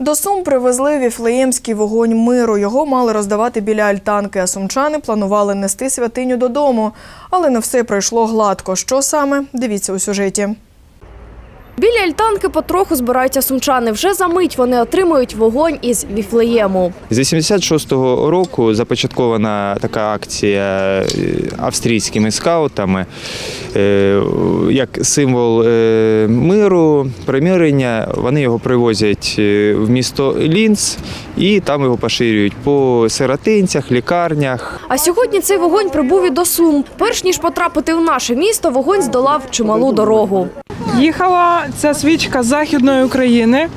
До Сум привезли віфлеємський вогонь миру. Його мали роздавати біля альтанки, а сумчани планували нести святиню додому. Але не все пройшло гладко. Що саме? Дивіться у сюжеті. Біля альтанки потроху збираються сумчани. Вже за мить вони отримують вогонь із Віфлеєму. З 86-го року започаткована така акція е, австрійськими скаутами е, як символ е, миру, примирення. Вони його привозять е, в місто Лінц і там його поширюють по сиротинцях, лікарнях. А сьогодні цей вогонь прибув і до Сум. Перш ніж потрапити в наше місто, вогонь здолав чималу дорогу. Їхала ця свічка з Західної України.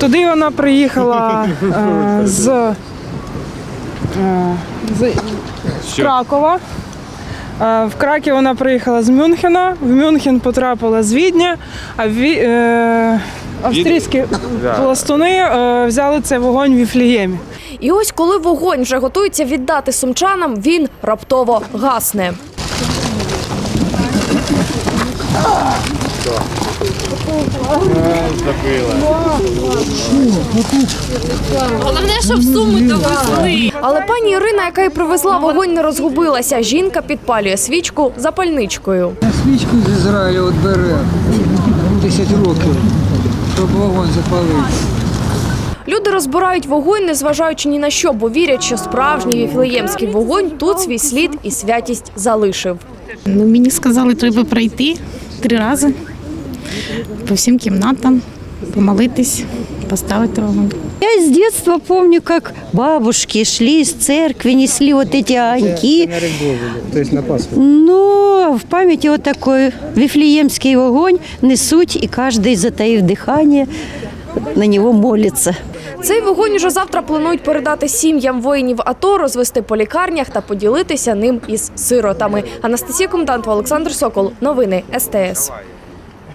Туди вона приїхала е, з, е, з, з Кракова. Е, в Краків вона приїхала з Мюнхена. В Мюнхен потрапила з Відня, а ві, е, австрійські пластуни е, взяли цей вогонь в Віфліємі. І ось коли вогонь вже готується віддати сумчанам, він раптово гасне. Головне, щоб суми довезли. Але пані Ірина, яка й привезла вогонь, не розгубилася. Жінка підпалює свічку запальничкою. Свічку з Ізраїлю от бере 10 років, щоб вогонь запалити. Люди розбирають вогонь, незважаючи ні на що, бо вірять, що справжній віфлеємський вогонь тут свій слід і святість залишив. Ну, мені сказали, треба пройти три рази по всім кімнатам, помолитись, поставити вогонь. Я с детства помню, как бабушки шли из церкви, несли вот эти огоньки. Ну, в памяти вот такой вифлеемский огонь несуть, и каждый, затаив дыхание, на него молится. Цей вогонь уже завтра планують передати сім'ям воїнів АТО, розвести по лікарнях та поділитися ним із сиротами. Анастасія Комдант, Олександр Сокол. Новини СТС.